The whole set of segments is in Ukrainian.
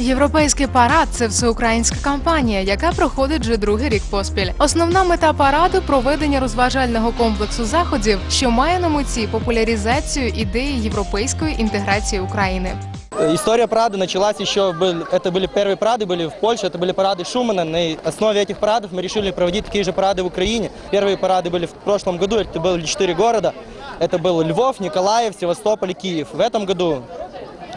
Європейський парад це всеукраїнська кампанія, яка проходить вже другий рік поспіль. Основна мета параду проведення розважального комплексу заходів, що має на меті популяризацію ідеї європейської інтеграції України. История парада началась еще, был- это были первые парады, были в Польше, это были парады Шумана. На основе этих парадов мы решили проводить такие же парады в Украине. Первые парады были в прошлом году, это были четыре города. Это был Львов, Николаев, Севастополь и Киев. В этом году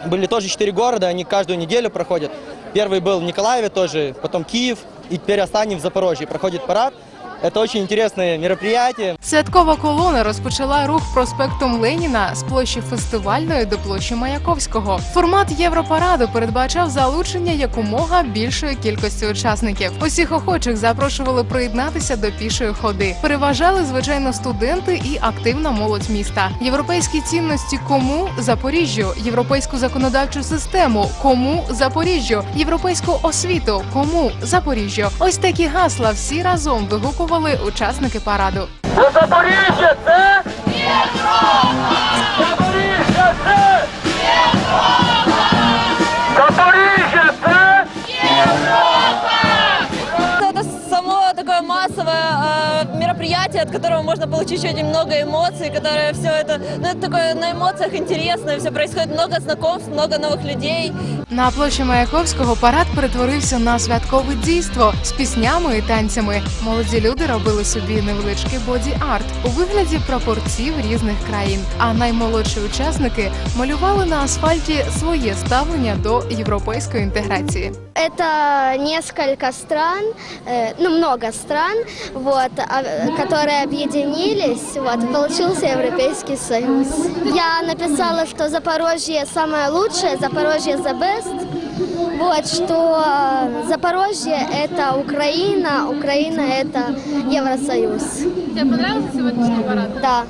были тоже четыре города, они каждую неделю проходят. Первый был в Николаеве тоже, потом Киев, и теперь останем в Запорожье. Проходит парад. Это очень интересное мероприятие. Святкова колона розпочала рух проспектом Леніна з площі фестивальної до площі Маяковського. Формат Європараду передбачав залучення якомога більшої кількості учасників. Усіх охочих запрошували приєднатися до пішої ходи. Переважали звичайно студенти і активна молодь міста. Європейські цінності кому Запоріжжю, європейську законодавчу систему кому Запоріжжю, європейську освіту кому Запоріжжю. Ось такі гасла всі разом вигукували учасники параду. Запоріжжя це Європа! Запоріжжя це Європа! Запоріжжя це Это само такое массовое э, мероприятие, от которого можно получить очень много эмоций, которое все это, ну, это такое на эмоциях интересное, все происходит, много знакомств, много новых людей. На площі Маяковського парад перетворився на святкове дійство з піснями і танцями. Молоді люди робили собі невеличкий боді-арт у вигляді прапорців різних країн. А наймолодші учасники малювали на асфальті своє ставлення до європейської інтеграції. Это несколько стран, э, ну много стран, вот, а, э, которые объединились, вот, получился Европейский Союз. Я написала, что Запорожье самое лучшее, Запорожье the best, вот, что э, Запорожье это Украина, Украина это Евросоюз. Тебе понравился сьогоднішній парад? Да.